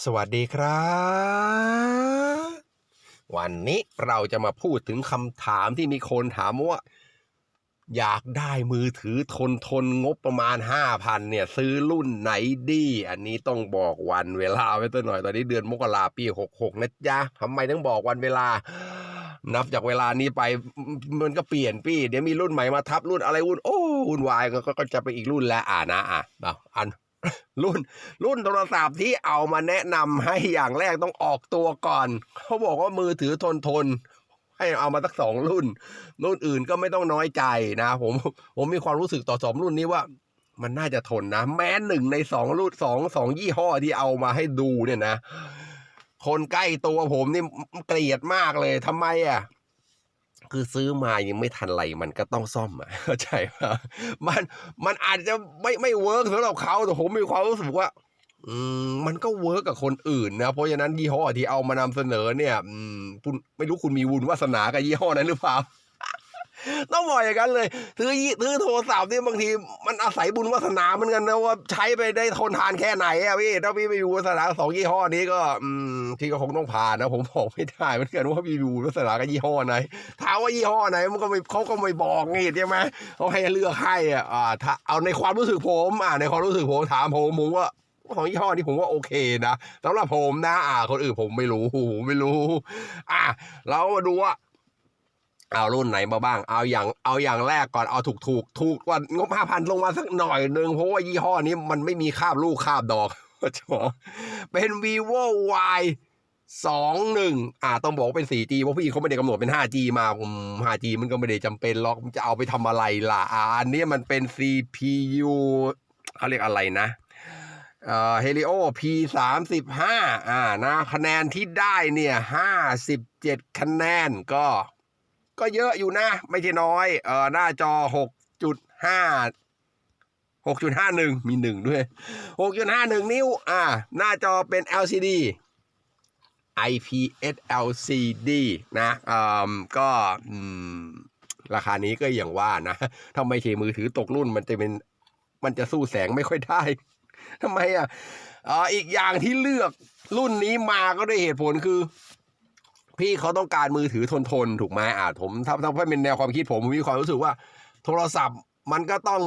สวัสดีครับ วันนี้เราจะมาพูดถึงคำถามที่มีคนถามว่า อยากได้มือถือทนทนงบประมาณ 5,000 เนี่ย ซื้อรุ่นไหนดี อันนี้ต้องบอกวันเวลาไว้ตัวหน่อย ตอนนี้เดือนมกราปี 66 นะจ๊ะทำไมต้องบอกวันเวลา นับจากเวลานี้ไปมันก็เปลี่ยนพี่ เดี๋ยวมีรุ่นใหม่มาทับรุ่นอะไรวุ่นโอ้วุ่นวายก็ก็ก็จะไปอีกรุ่นแล้วอ่านะอะเอาอัน รุ่น รุ่นโทรศัพท์ที่เอามาแนะนำให้อย่างแรกต้องออกตัวก่อน เขาบอกว่ามือถือทนทน ให้เอามาสักสองรุ่น รุ่นอื่นก็ไม่ต้องน้อยใจนะ ผมผมมีความรู้สึกต่อสองรุ่นนี้ว่า มันน่าจะทนนะ แม้หนึ่งในสองรุ่นสองสองยี่ห้อที่เอามาให้ดูเนี่ยนะ คนใกล้ตัวผมนี่เกลียดมากเลยทำไมอะ คือซื้อมายังไม่ทันไรมันก็ต้องซ่อมอะเข้าใจป่ะมันมันอาจจะไม่ไม่เวิร์กสำหรับเขาแต่ผมมีความรู้สึกว่า อืมมันก็เวิร์กกับคนอื่นนะเพราะฉะนั้นยี่ห้อที่เอามานำเสนอเนี่ย อืมคุณไม่รู้คุณมีวุญวาสนากับยี่ห้อนั้นหรือเปล่า ต้องบอกอย่างนั้นเลยซื้อยี่ซื้อโทรศัพท์เนี่ยบางทีมันอาศัยบุญวาสนาเหมือนกันนะว่าใช้ไปได้ทนทานแค่ไหนอะพี่ถ้าพี่ไม่มีบุญวาสนาสองยี่ห้อนี้ก็อืมที่ก็คงต้องผ่านนะผมบอกไม่ได้เหมือนกันว่าพี่มีบุญวาสนากับยี่ห้อไหนถามว่ายี่ห้อไหนมันก็ไม่เขาก็ไม่บอกไงใช่ไหมเขาให้เลือกให้อะอ่าถ้าเอาในความรู้สึกผมอ่าในความรู้สึกผมถามผมผมว่าของยี่ห้อนี้ผมว่าโอเคนะสำหรับผมนะ อ่า คนอื่นผมไม่รู้ผมไม่รู้ อะเรามาดูว่า เอารุ่นไหนมาบ้าง เอาอย่าง เอาอย่างแรกก่อน เอาถูกถูกถูกกว่างบห้าพันลงมาสักหน่อยหนึ่งเพราะว่ายี่ห้อนี้มันไม่มีคาบลูกคาบดอกเป็น vivo y สองหนึ่งอ่าต้องบอกเป็น 4G เพราะพี่เขาไม่ได้กำหนดเป็น 5G มาผม 5G มันก็ไม่ได้จำเป็นหรอกมันจะเอาไปทำอะไรล่ะ อ่าอันนี้มันเป็น CPU เขาเรียกอะไรนะเอ่อ Helio P สามสิบห้าอ่านะคะแนนที่ได้เนี่ยห้าสิบเจ็ดคะแนนก็ ก็เยอะอยู่นะ ไม่ใช่น้อย เออหน้าจอหกจุดห้าหกจุดห้าหนึ่งมีหนึ่งด้วยหกจุดห้าหนึ่งนิ้ว อ่า หน้าจอเป็น LCD IPS LCD นะอ่าก็อืมราคานี้ก็อย่างว่านะถ้าไม่ใช่มือถือตกรุ่นมันจะเป็น มันจะสู้แสงไม่ค่อยได้ทำไมอะอ่าอีกอย่างที่เลือกรุ่นนี้มาก็ด้วยเหตุผลคือ พี่เขาต้องการมือถือทนทนถูกไหมอ่าผมถ้าถ้าเป็นแนวความคิดผมผมมีความรู้สึกว่า โทรศัพท์มันก็ต้อง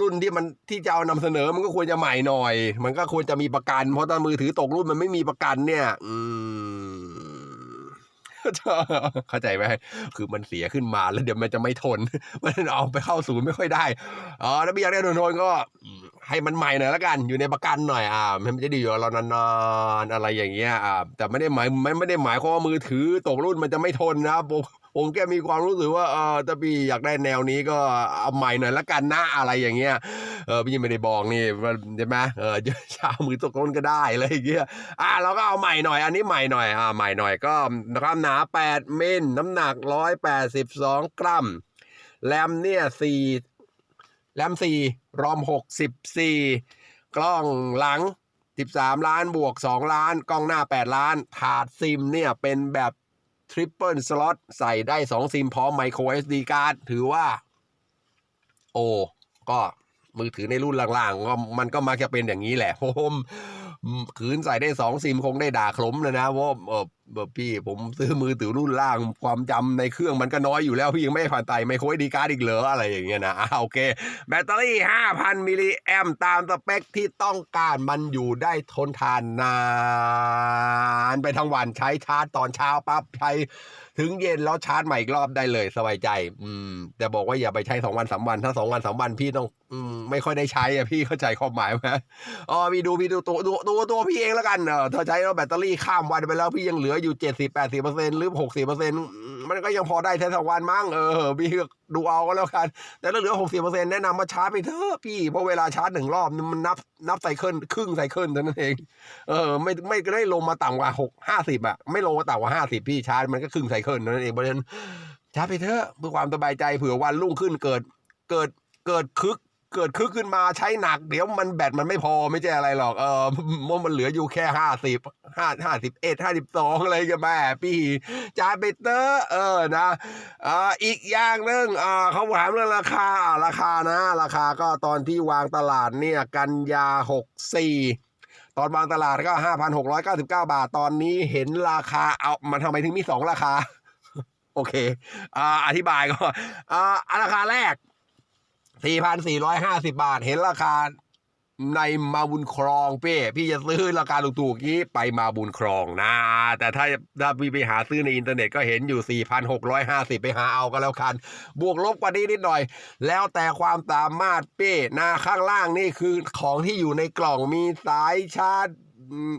รุ่นที่มันที่จะเอานำเสนอมันก็ควรจะใหม่หน่อย มันก็ควรจะมีประกัน เพราะถ้ามือถือตกรุ่นมันไม่มีประกันเนี่ย อืม เข้าใจไหมคือมันเสียขึ้นมาแล้วเดี๋ยวมันจะไม่ทน มันเอาไปเข้าศูนย์ไม่ค่อยได้อ๋อถ้าไม่อยากได้นทนๆก็ ให้มันใหม่หน่อยละกัน อยู่ในประกันหน่อยอ่ามันจะดีอยู่เรานานๆอะไรอย่างเงี้ยอ่าแต่ไม่ได้หมายไม่ไม่ได้หมายความว่ามือถือตกรุ่นมันจะไม่ทนนะผมผมแค่มีความรู้สึกว่าเออถ้าพี่อยากได้แนวนี้ก็เอาใหม่หน่อยละกันนะอะไรอย่างเงี้ย เออพี่ไม่ได้บอกนี่ใช่ไหมเออจะจะเอามือตกรุ่นก็ได้อะไรอย่างเงี้ยอะเราก็เอาใหม่หน่อย อันนี้ใหม่หน่อยอ่าใหม่หน่อยก็นะความหนา8มิลน้ำหนัก 182 กรัม แรมเนี่ย4แรม 4 รอม 64 กล้องหลัง 13 ล้านบวก 2 ล้าน กล้องหน้า 8 ล้าน ถาดซิมเนี่ยเป็นแบบทริปเปิลสล็อตใส่ได้ 2 ซิมพร้อมไมโคร SD การ์ดถือว่า โอ้ ก็ มือถือในรุ่นล่างๆก็มันก็มักจะเป็นอย่างนี้แหละผมขืนใส่ได้สองซิมคงได้ด่าคล้มเลยนะว่าเออแบบพี่ผมซื้อมือถือรุ่นล่างความจำในเครื่องมันก็น้อยอยู่แล้วพี่ยังไม่ผ่านไตไมโครดีการ์ดอีกเหรออะไรอย่างเงี้ยนะโอเค แบตเตอรี่ 5,000 มิลลิแอมตามสเปคที่ต้องการมันอยู่ได้ทนทานนานไปทั้งวันใช้ชาร์จตอนเช้าปั๊บใช้ถึงเย็นแล้วชาร์จใหม่อีกรอบได้เลยสบายใจ อืม แต่บอกว่าอย่าไปใช้สองวันสามวันถ้าสองวันสามวันพี่ต้อง อืม ไม่ค่อยได้ใช้อะพี่เข้าใจความหมายไหมอ๋อพี่ดูพี่ดูตัวตัวตัวตัวพี่เองแล้วกันเออถ้าใช้แล้วแบตเตอรี่ข้ามวันไปแล้วพี่ยังเหลืออยู่เจ็ดสิบแปดสิบเปอร์เซ็นต์หรือหกสิบเปอร์เซ็นต์มันก็ยังพอได้ใช้สองวันมั้งเออพี่ก็ดูเอาก็แล้วกันแต่ถ้าเหลือหกสิบเปอร์เซ็นต์แนะนำมาชาร์จไปเถอะพี่เพราะเวลาชาร์จหนึ่งรอบมันนับนับไซเคิลครึ่งไซเคิลเท่านั้นเองเออไม่ไม่ได้ลงมาต่ำกว่าหกห้าสิบอะไม่ลงมาต่ำกว่าห้าสิบพี่ชาร์จมันก็ครึ่งไซเคิลนั่นเองเพราะฉะนั้นชาร์จไปเถอะเพื่อความสบายใจเผื่อวันรุ่งขึ้นเกิดเกิดเกิดคึก เกิดคึกขึ้นมาใช้หนัก เดี๋ยวมันแบตมันไม่พอไม่ใช่อะไรหรอก เออมันมันเหลืออยู่แค่ห้าสิบห้าห้าสิบเอ็ดห้าสิบสองอะไรกันแม่พี่จาไปเตอร์เออนะอ่าอีกอย่างหนึ่งอ่าเขาถามเรื่องราคาราคานะ ราคาก็ตอนที่วางตลาดเนี่ยกันยาหกสี่ตอนวางตลาดก็ 5,699 บาท ตอนนี้เห็นราคา เอา มันทำไมถึงมีสองราคา โอเค อ่า อธิบายก็อ่า ราคาแรก 4,450 บาท เห็นราคาในมาบุญครองเป้พี่จะซื้อราคาถูกๆนี้ไปมาบุญครองนะ แต่ถ้าถ้าพี่ไปหาซื้อในอินเทอร์เน็ตก็เห็นอยู่ 4,650 ไปหาเอาก็แล้วกัน บวกลบกว่านี้นิดหน่อย แล้วแต่ความสามารถเป้นาข้างล่างนี่คือของที่อยู่ในกล่องมีสายชาร์จ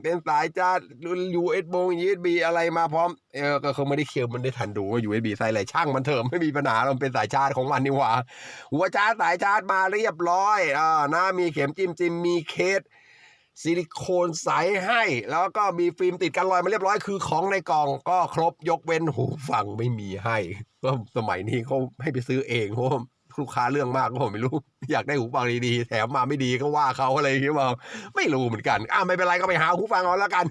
เป็นสายชาร์จรุ่น USB USB อะไรมาพร้อม เออก็คงไม่ได้เคียวมันได้ทันดูว่า USB ใส่อะไรช่างมันเถอะไม่มีปัญหาเราเป็นสายชาร์จของมันนี่หว่า หัวชาร์จสายชาร์จมาเรียบร้อยอ่านะมีเข็มจิ้มจิ้มมีเคสซิลิโคนใสให้ แล้วก็มีฟิล์มติดกันรอยมาเรียบร้อยคือของในกล่องก็ครบยกเว้นหูฟังไม่มีให้ก็สมัยนี้เขาให้ไปซื้อเองเพราะ ลูกค้าเรื่องมากก็ผมไม่รู้ อยากได้หูฟังดีๆ แถมมาไม่ดีก็ว่าเขาอะไรอย่างเงี้ยบอกไม่รู้เหมือนกันอ่าไม่เป็นไรก็ไปหาหูฟังเอาแล้วกัน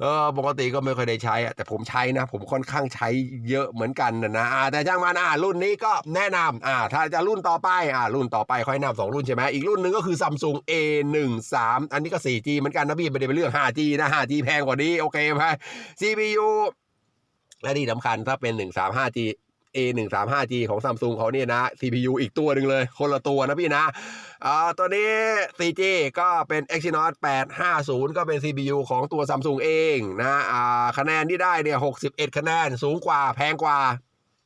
เออปกติก็ไม่ค่อยได้ใช้อะแต่ผมใช้นะ ผมค่อนข้างใช้เยอะเหมือนกันนะนะอ่าแต่ช่างมันอ่ารุ่นนี้ก็แนะนำอ่า ถ้าจะรุ่นต่อไปอ่ารุ่นต่อไปค่อยแนะนำสองรุ่นใช่ไหมอีกรุ่นหนึ่งก็คือ Samsung A13 อันนี้ก็ 4G เหมือนกันนะพี่ไม่ได้เป็นเรื่อง 5G นะ 5G แพงกว่านี้โอเคไหม CPU และที่สำคัญถ้าเป็น 135G A135G ของ Samsung เขาเนี่ยนะ CPU อีกตัวหนึ่งเลย คนละตัวนะพี่นะอ่าตัวนี้ 4G ก็เป็น Exynos 850 ก็เป็น CPU ของตัว Samsung เองนะอ่าคะแนนที่ได้เนี่ย61 คะแนน สูงกว่าแพงกว่า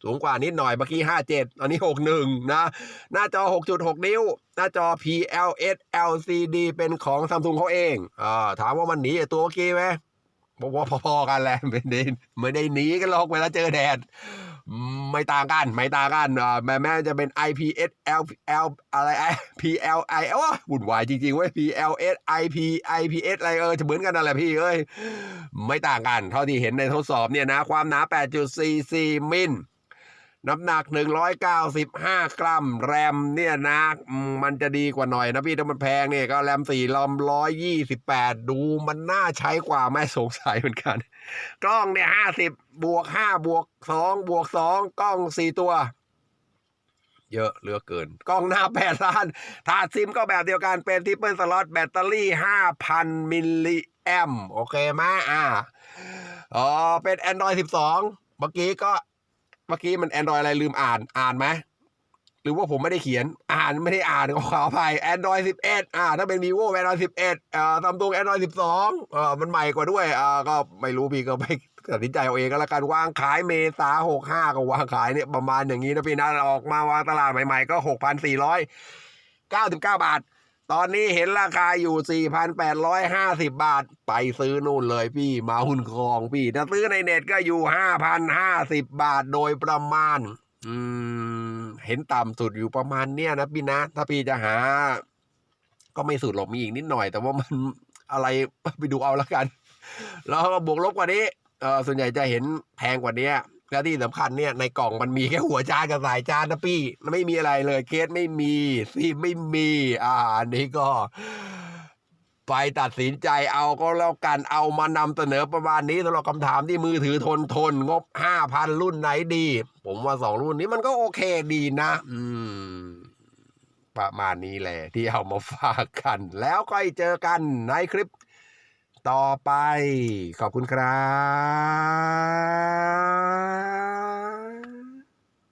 สูงกว่านิดหน่อยเมื่อกี้ 57อันนี้ 61 นะ หน้าจอ 6.6 นิ้ว หน้าจอ PLS LCD เป็นของ Samsung เขาเองอ่าถามว่ามันหนีตัวเมื่อกี้ไหม บอกว่าพอๆกันแหละไม่ได้ไม่ได้หนีกันหรอกเวลาเจอแดด ไม่ต่างกัน ไม่ต่างกันอ่าแม่แม่จะเป็น IPS L L อะไร PLI โอ้วุ่นวายจริงๆเว้ย PLS IP IPS อะไรเออจะเหมือนกันนั่นแหละพี่เอ้ยไม่ต่างกัน เท่าที่เห็นในทดสอบเนี่ยนะ ความหนา 8.44 มิล น้ำหนัก 195 กรัม แรมเนี่ยนะมมันจะดีกว่าหน่อยนะพี่ถ้ามันแพงเนี่ยก็แรม4ลอม128 ดูมันน่าใช้กว่าไม่สงสัยเหมือนกัน กล้องเนี่ย 50 บวก 5 บวก 2 บวก 2 กล้อง 4 ตัว เยอะเหลือเกิน กล้องหน้า 8 ล้าน ถาดซิมก็แบบเดียวกันเป็นทิปเปิลสล็อตแบตเตอรี่ 5,000 มิลลิแอมโอเคไหมอ่าอ๋อเป็น Android 12 เมื่อกี้ก็ เมื่อกี้มัน Android อะไรลืมอ่านอ่านไหมหรือว่าผมไม่ได้เขียนอ่านไม่ได้อ่านขออภัย Android 11 อ่า ถ้าเป็น vivo Android 11อ่าซัมซุง Android 12อ่ามันใหม่กว่าด้วยอ่าก็ไม่รู้พี่ก็ไม่ตัดสินใจเอาเองก็แล้วกันวางขายเมษา65 ก็วางขายเนี่ยประมาณอย่างนี้นะพี่นะออกมาวางตลาดใหม่ๆก็ 6,499 บาท ตอนนี้เห็นราคาอยู่ 4,850 บาท ไปซื้อนู่นเลยพี่มาหุ่นครองพี่ ถ้าซื้อในเน็ตก็อยู่ 5,050 บาทโดยประมาณ อืม เห็นต่ำสุดอยู่ประมาณเนี้ยนะพี่นะ ถ้าพี่จะหา ก็ไม่สุดหรอกมีอีกนิดหน่อย แต่ว่ามันอะไรไปดูเอาแล้วกัน แล้วก็บวกลบกว่านี้เออส่วนใหญ่จะเห็นแพงกว่านี้ แล้วที่สำคัญเนี่ยในกล่องมันมีแค่หัวจานกับสายจานนะพี่ไม่มีอะไรเลยเคสไม่มีซีไม่มี อ่าอันนี้ก็ไปตัดสินใจเอาก็แล้วกันเอามานำเสนอประมาณนี้สำหรับคำถามที่มือถือทนทน งบห้าพันรุ่นไหนดี ผมว่าสองรุ่นนี้มันก็โอเคดีนะ อืม ประมาณนี้แหละที่เอามาฝากกัน แล้วก็เจอกันในคลิป ต่อไป ขอบคุณครับ